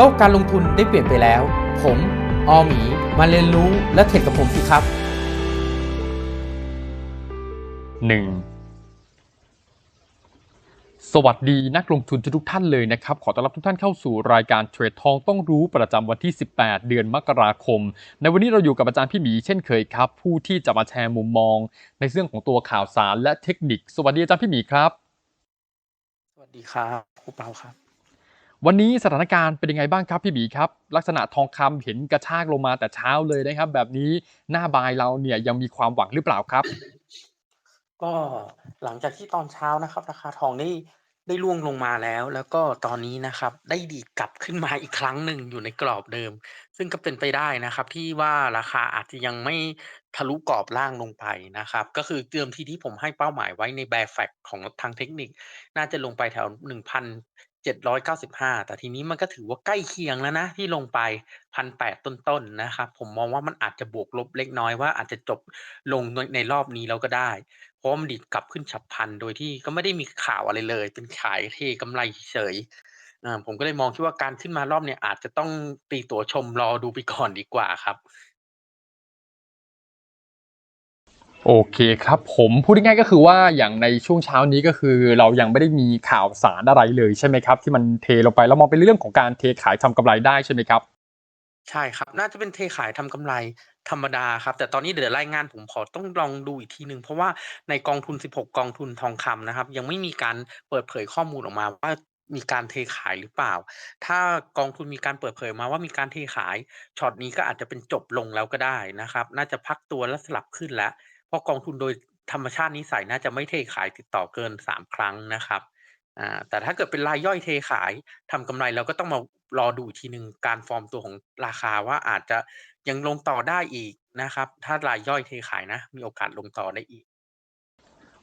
โลกการลงทุนได้เปลี่ยนไปแล้ว ผมออหมี มาเรียนรู้และเทรดกับผมสิครับหนึ่งสวัสดีนักลงทุนทุกท่านเลยนะครับ ขอต้อนรับทุกท่านเข้าสู่รายการเทรดทองต้องรู้ประจำวันที่ 18 เดือนมกราคม ในวันนี้เราอยู่กับอาจารย์พี่หมีเช่นเคยครับ ผู้ที่จะมาแชร์มุมมอง ในเรื่องของตัวข่าวสารและเทคนิค สวัสดีอาจารย์พี่หมีครับ สวัสดีครับครูเปาครับ วันนี้สถานการณ์เป็นยังไงบ้างครับพี่หมีครับ ลักษณะทองคำเห็นกระชากลงมาแต่เช้าเลยนะครับ แบบนี้หน้าบายเราเนี่ยยังมีความหวังหรือเปล่าครับ ก็หลังจากที่ตอนเช้านะครับ ราคาทองได้ได้ร่วงลงมาแล้ว แล้วก็ตอนนี้นะครับ ได้ดีกลับขึ้นมาอีกครั้งหนึ่งอยู่ในกรอบเดิม ซึ่งก็เป็นไปได้นะครับ ที่ว่าราคาอาจจะยังไม่ทะลุกรอบล่างลงไปนะครับ ก็คือเดิมทีที่ผมให้เป้าหมายไว้ในแบร์แฟกของทางเทคนิค น่าจะลงไปแถวหนึ่งพัน เจ็ดร้อยเก้าสิบห้าแต่ทีนี้มันก็ถือว่าใกล้เคียงแล้วนะ ที่ลงไปพันแปดต้นๆนะครับ ผมมองว่ามันอาจจะบวกลบเล็กน้อยว่าอาจจะจบลงในรอบนี้แล้วก็ได้ เพราะมันดีดกลับขึ้นฉับพันโดยที่ก็ไม่ได้มีข่าวอะไรเลย เป็นขายเทกำไรเฉยผมก็เลยมองคิดว่าการขึ้นมารอบเนี้ยอาจจะต้องตีตัวชมรอดูไปก่อนดีกว่าครับ โอเคครับผมพูดง่ายๆก็คือว่าอย่างในช่วงเช้านี้ก็คือ เรายังไม่ได้มีข่าวสารอะไรเลยใช่ไหมครับ ที่มันเทลงไปแล้วมองเป็นเรื่องของการเทขายทำกำไรได้ใช่ไหมครับ ใช่ครับ น่าจะเป็นเทขายทำกำไรธรรมดาครับ แต่ตอนนี้เดี๋ยวรายงานผมขอต้องลองดูอีกทีหนึ่งเพราะว่าในกองทุน 16 กองทุนทองคำนะครับ ยังไม่มีการเปิดเผยข้อมูลออกมาว่ามีการเทขายหรือเปล่า ถ้ากองทุนมีการเปิดเผยมาว่ามีการเทขายช็อตนี้ก็อาจจะเป็นจบลงแล้วก็ได้นะครับ น่าจะพักตัวแล้วสลับขึ้นแล้ว เพราะกองทุนโดยธรรมชาตินิสัยน่าจะไม่เทขายติดต่อเกิน 3 ครั้งนะครับแต่ถ้าเกิดเป็นรายย่อยเทขายทำกำไรเราก็ต้องมารอดูอีกทีหนึ่งการฟอร์มตัวของราคาว่าอาจจะยังลงต่อได้อีกนะครับ ถ้ารายย่อยเทขายนะ มีโอกาสลงต่อได้อีก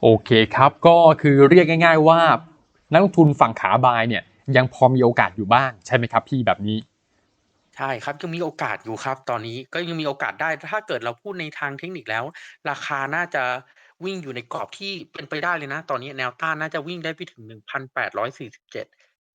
โอเคครับก็คือเรียกง่าย ๆ ว่า นักลงทุนฝั่งขาบายเนี่ยยังพอมีโอกาสอยู่บ้างใช่ไหมครับพี่แบบนี้ ใช่ครับ ยังมีโอกาสอยู่ครับตอนนี้ ก็ยังมีโอกาสได้ ถ้าเกิดเราพูดในทางเทคนิคแล้ว ราคาน่าจะวิ่งอยู่ในกรอบที่เป็นไปได้เลยนะ ตอนนี้แนวต้านน่าจะวิ่งได้ไปถึง 1,847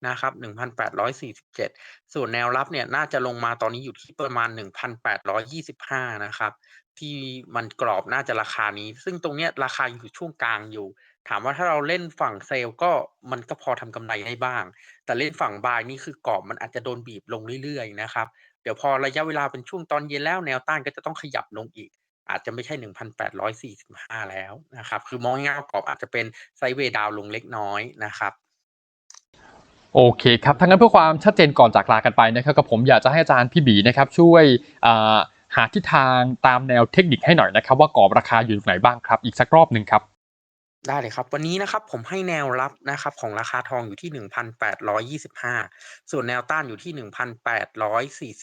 นะครับ 1,847 ส่วนแนวรับเนี่ยน่าจะลงมาตอนนี้อยู่ที่ประมาณ 1,825 นะครับ ที่มันกรอบน่าจะราคานี้ ซึ่งตรงเนี้ยราคาอยู่ช่วงกลางอยู่ ถามว่าถ้าเราเล่นฝั่งเซลล์ก็มันก็พอทำกำไรได้บ้าง แต่เล่นฝั่งบายนี่คือกรอบมันอาจจะโดนบีบลงเรื่อยๆนะครับ เดี๋ยวพอระยะเวลาเป็นช่วงตอนเย็นแล้วแนวต้านก็จะต้องขยับลงอีก อาจจะไม่ใช่ 1,845 แล้วนะครับ คือมองง่ายๆกรอบอาจจะเป็นไซเวดาวลงเล็กน้อยนะครับโอเคครับทั้งนั้นเพื่อความชัดเจนก่อนจากลากันไปนะครับกับผมอยากจะให้อาจารย์พี่บีนะครับช่วยหาทิศทางตามแนวเทคนิคให้หน่อยนะครับ ว่ากรอบราคาอยู่ตรงไหนบ้างครับ อีกสักรอบหนึ่งครับ ได้เลยครับ วันนี้นะครับผมให้แนวรับนะครับของราคาทองอยู่ที่ 1,825 ส่วนแนวต้านอยู่ที่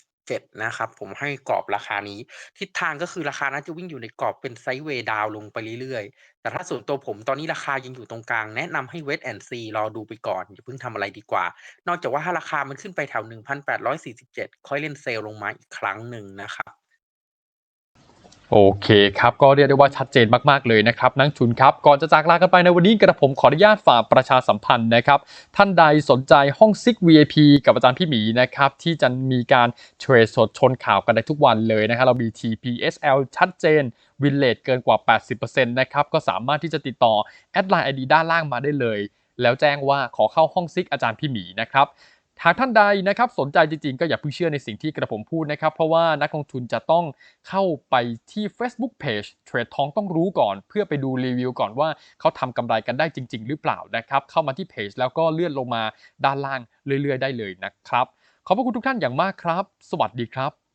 1,847 นะครับผมให้กรอบราคานี้ ทิศทางก็คือราคาน่าจะวิ่งอยู่ในกรอบเป็นไซด์เวย์ดาวลงไปเรื่อยๆ แต่ถ้าส่วนตัวผมตอนนี้ราคายังอยู่ตรงกลาง แนะนำให้เวทแอนซีรอดูไปก่อน อย่าเพิ่งทำอะไรดีกว่า นอกจากว่าถ้าราคามันขึ้นไปแถว 1,847 ค่อยเล่นเซลล์ลงมาอีกครั้งหนึ่งนะครับ โอเคครับ ก็เรียกได้ว่าชัดเจนมาก ๆ เลยนะครับ นักทุนครับ ก่อนจะจากลากันไปในวันนี้กระผมขออนุญาตฝากประชาสัมพันธ์นะครับ ท่านใดสนใจห้องซิก VIP กับอาจารย์พี่หมีนะครับ ที่จะมีการเทรดสดชนข่าวกันได้ทุกวันเลยนะครับเรามี TPSL ชัดเจนวินเลทเกินกว่า 80%นะครับ ก็สามารถที่จะติดต่อแอดไลน์ไอดีด้านล่างมาได้เลย แล้วแจ้งว่าขอเข้าห้องซิกอาจารย์พี่หมีนะครับ หากท่านใดนะครับสนใจจริงๆ ก็อย่าเพิ่งเชื่อในสิ่งที่กระผมพูดนะครับ เพราะว่านักลงทุนจะต้องเข้าไปที่ Facebook Page เทรดทองต้องรู้ก่อน เพื่อไปดูรีวิวก่อนว่าเขาทำกำไรกันได้จริง ๆ หรือเปล่านะครับ เข้ามาที่เพจแล้วก็เลื่อนลงมาด้านล่างเรื่อย ๆ ได้เลยนะครับ ขอบพระคุณทุกท่านอย่างมากครับ สวัสดีครับ